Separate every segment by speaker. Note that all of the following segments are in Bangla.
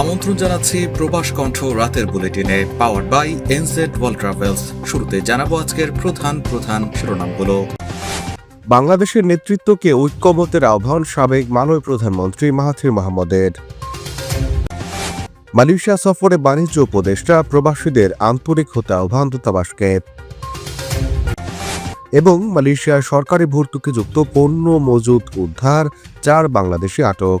Speaker 1: আমন্ত্রণ জানাচ্ছি প্রবাস কণ্ঠ রাতের বুলেটিনে power by NZ world travels শুরুতে জানাব আজকের প্রধান প্রধান শিরোনামগুলো।
Speaker 2: বাংলাদেশের নেতৃত্বকে ঐক্যমতের আহ্বান সাবেক মাননীয় প্রধানমন্ত্রী মাহাথির মোহাম্মদের মালয়েশিয়া সফরে বাণিজ্য উপদেষ্টা প্রবাসীদের আন্তরিক হতে আহ্বান দূতাবাসকে। এবং মালয়েশিয়ার সরকারি ভর্তুকিযুক্ত পণ্য মজুদ উদ্ধার, চার বাংলাদেশি আটক।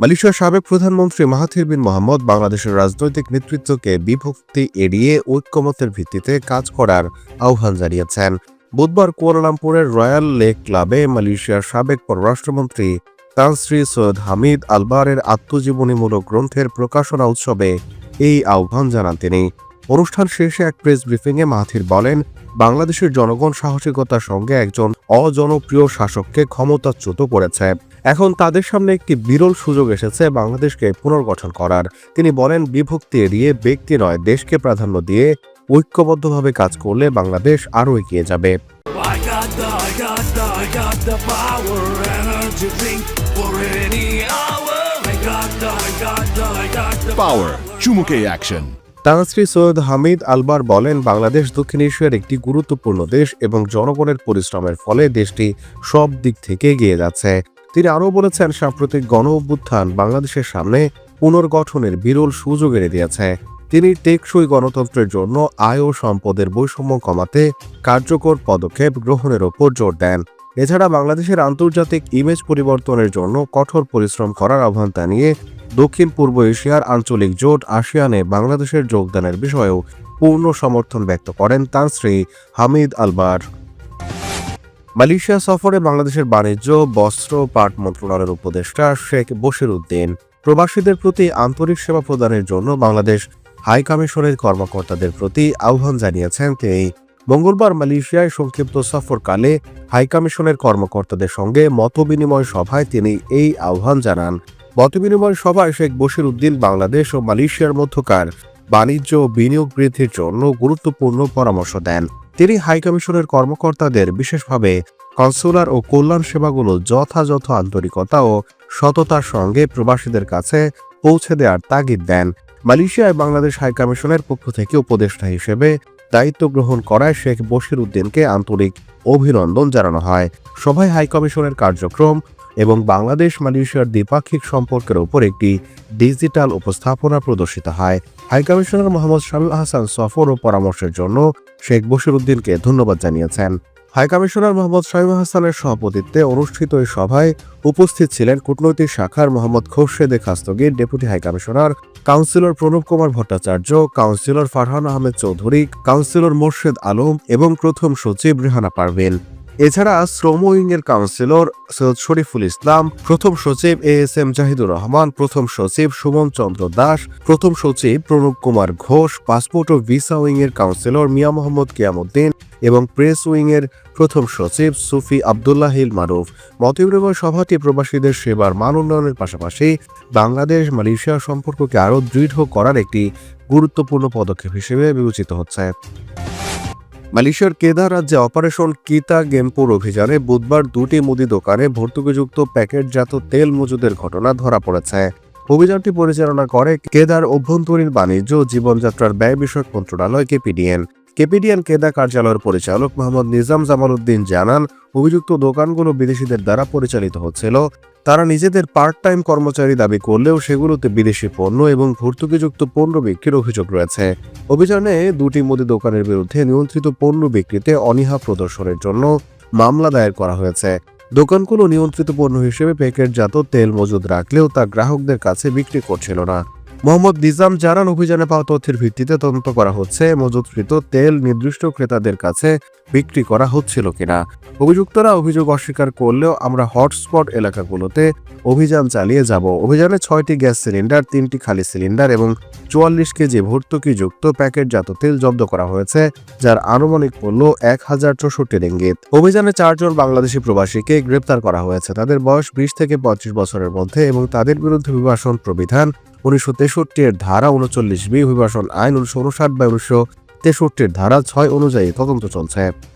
Speaker 2: মালয়েশিয়ার সাবেক প্রধানমন্ত্রী মাহাথির বিন মোহাম্মদ বাংলাদেশের রাজনৈতিক নেতৃত্বকে বিভক্তি এড়িয়ে ঐক্যমতের ভিত্তিতে কাজ করার আহ্বান জানিয়েছেন। বুধবার কুয়ালালামপুরের রয়্যাল লেক ক্লাবে মালয়েশিয়ার সাবেক পররাষ্ট্রমন্ত্রী তানশ্রী সৈয়দ হামিদ আলবারের আত্মজীবনীমূলক গ্রন্থের প্রকাশনা উৎসবে এই আহ্বান জানান তিনি। অনুষ্ঠান শেষে এক প্রেস ব্রিফিংয়ে মাহাথির বলেন, বাংলাদেশের জনগণ সাহসিকতার সঙ্গে একজন অজনপ্রিয় শাসককে ক্ষমতাচ্যুত করেছে। এখন তাদের সামনে একটি বিরল সুযোগ এসেছে বাংলাদেশকে পুনর্গঠন করার। তিনি বলেন বিভক্তি এড়িয়ে ব্যক্তি নয় দেশকে প্রাধান্য দিয়ে ঐক্যবদ্ধভাবে কাজ করলে বাংলাদেশ আরও এগিয়ে যাবে।
Speaker 3: Action.
Speaker 2: তানাশ্রী সৈয়দ হামিদ আলবার বলেন বাংলাদেশ দক্ষিণ এশিয়ার একটি গুরুত্বপূর্ণ দেশ এবং জনগণের পরিশ্রমের ফলে দেশটি সব দিক থেকে এগিয়ে যাচ্ছে। তিনি আরও বলেছেন, সাম্প্রতিক গণ অভ্যুত্থান বাংলাদেশের সামনে পুনর্গঠনের বিরল সুযোগ এনে দিয়েছে। তিনি টেকসই গণতন্ত্রের জন্য আয় ও সম্পদের বৈষম্য কমাতে কার্যকর পদক্ষেপ গ্রহণের ওপর জোর দেন। এছাড়া বাংলাদেশের আন্তর্জাতিক ইমেজ পরিবর্তনের জন্য কঠোর পরিশ্রম করার আহ্বান জানিয়ে দক্ষিণ পূর্ব এশিয়ার আঞ্চলিক জোট আসিয়ানে বাংলাদেশের যোগদানের বিষয়েও পূর্ণ সমর্থন ব্যক্ত করেন তাঁর শ্রী হামিদ আলবার। মালয়েশিয়া সফরে বাংলাদেশের বাণিজ্য, বস্ত্র, পাট মন্ত্রণালয়ের উপদেষ্টা শেখ বশির উদ্দিন প্রবাসীদের প্রতি আন্তরিক সেবা প্রদানের জন্য বাংলাদেশ হাই কমিশনের কর্মকর্তাদের প্রতি আহ্বান জানিয়েছেন তিনি। মঙ্গলবার মালয়েশিয়ায় সংক্ষিপ্ত সফরকালে হাই কমিশনের কর্মকর্তাদের সঙ্গে মতবিনিময় সভায় তিনি এই আহ্বান জানান। মতবিনিময় সভায় শেখ বশির উদ্দিন বাংলাদেশ ও মালয়েশিয়ার মধ্যকার বাণিজ্য ও বিনিয়োগ বৃদ্ধির জন্য গুরুত্বপূর্ণ পরামর্শ দেন। তিনি হাইকমিশনের কর্মকর্তাদের বিশেষভাবে কনসুলার ও কল্যাণ সেবাগুলো যথাযথ আন্তরিকতা ও সততার সঙ্গে প্রবাসীদের কাছে পৌঁছে দেওয়ার তাগিদ দেন। মালয়েশিয়ায় বাংলাদেশ হাইকমিশনের পক্ষ থেকে উপদেষ্টা হিসেবে দায়িত্ব গ্রহণ করায় শেখ বশির উদ্দিনকে আন্তরিক অভিনন্দন জানানো হয়। সভায় হাইকমিশনের কার্যক্রম এবং বাংলাদেশ, মালয়েশিয়ার দ্বিপাক্ষিক সম্পর্কের উপর একটি ডিজিটাল উপস্থাপনা প্রদর্শিত হয়। হাই কমিশনার মোহাম্মদ শামীম আহসান সফর ও পরামর্শের জন্য শেখ বশির উদ্দিনকে ধন্যবাদ জানিয়েছেন। হাই কমিশনার মোহাম্মদ শামীম হাসানের সভাপতিত্বে অনুষ্ঠিত এই সভায় উপস্থিত ছিলেন কূটনৈতিক শাখার Mohammad খোরশেদে Khastagir, deputy high commissioner counsellor Pranab Kumar Bhattacharya, counsellor Farhan Ahmed Chowdhury, counsellor Morshed Alam এবং প্রথম সচিব রেহানা পারভিন এছাড়া শ্রম উইংয়ের কাউন্সিলর সৈয়দ শরীফুল ইসলাম, প্রথম সচিব A S M Jahidur Rahman, প্রথম সচিব সুমন চন্দ্র দাস, প্রথম সচিব প্রণব কুমার ঘোষ, পাসপোর্ট ও ভিসা উইংয়ের কাউন্সিলর মিয়া মোহাম্মদ কিয়ামুদ্দিন এবং প্রেস উইংয়ের প্রথম সচিব সুফি আবদুল্লাহিল মারুফ। মতবিনিময় সভাটি প্রবাসীদের সেবার মান উন্নয়নের পাশাপাশি বাংলাদেশ মালয়েশিয়া সম্পর্ককে আরও দৃঢ় করার একটি গুরুত্বপূর্ণ পদক্ষেপ হিসেবে বিবেচিত হচ্ছে। মালয়েশিয়ার কেদার রাজ্যে অপারেশন কিতা গেমপুর অভিযানে বুধবার দুটি মুদি দোকানে ভর্তুকিযুক্ত প্যাকেটজাত তেল মজুদের ঘটনা ধরা পড়েছে। অভিযানটি পরিচালনা করে কেদার অভ্যন্তরীণ বাণিজ্য জীবনযাত্রার ব্যয় বিষয়ক মন্ত্রণালয় কেপিডিএন। কেপিডিএন কেদা কার্যালয়ের পরিচালক মোহাম্মদ নিজাম জামাল উদ্দিন জানান, অভিযুক্ত দোকানগুলো বিদেশিদের দ্বারা পরিচালিত হচ্ছিল। তারা নিজেদের পার্ট টাইম কর্মচারী দাবি করলেও সেগুলোতে বিদেশি পণ্য এবং ভর্তুকিযুক্ত পণ্য বিক্রির অভিযোগ রয়েছে। অভিযানে দুটি মুদি দোকানের বিরুদ্ধে নিয়ন্ত্রিত পণ্য বিক্রিতে অনীহা প্রদর্শনের জন্য মামলা দায়ের করা হয়েছে। দোকানগুলো নিয়ন্ত্রিত পণ্য হিসেবে প্যাকেটজাত তেল মজুদ রাখলেও তা গ্রাহকদের কাছে বিক্রি করছিল না। মোহাম্মদ নিজাম জানান, অভিযানে পাওয়া তথ্যের ভিত্তিতে তদন্ত করা হচ্ছে। মজুতকৃত তেল নির্দিষ্ট ক্রেতাদের কাছে বিক্রি করা হচ্ছিল কিনা। অভিযুক্তরা অভিযোগ অস্বীকার করলেও আমরা হটস্পট এলাকাগুলোতে অভিযান চালিয়ে যাব। অভিযানে ছয়টি গ্যাস সিলিন্ডার, তিনটি খালি সিলিন্ডার এবং চুয়াল্লিশ কেজি ভর্তুকিযুক্ত প্যাকেটজাত তেল জব্দ করা হয়েছে, যার আনুমানিক মূল্য এক হাজার চৌষট্টি রিঙ্গিত। অভিযানে চারজন বাংলাদেশি প্রবাসীকে গ্রেপ্তার করা হয়েছে। তাদের বয়স বিশ থেকে পঁয়ত্রিশ বছরের মধ্যে এবং তাদের বিরুদ্ধে অভিবাসন প্রবিধান উনিশশো তেষট্টি এর ধারা উনচল্লিশ বি অভিবাসন আইন উনিশশো উনষাট বা উনিশশো তেষট্টির ধারা ছয় অনুযায়ী তদন্ত চলছে।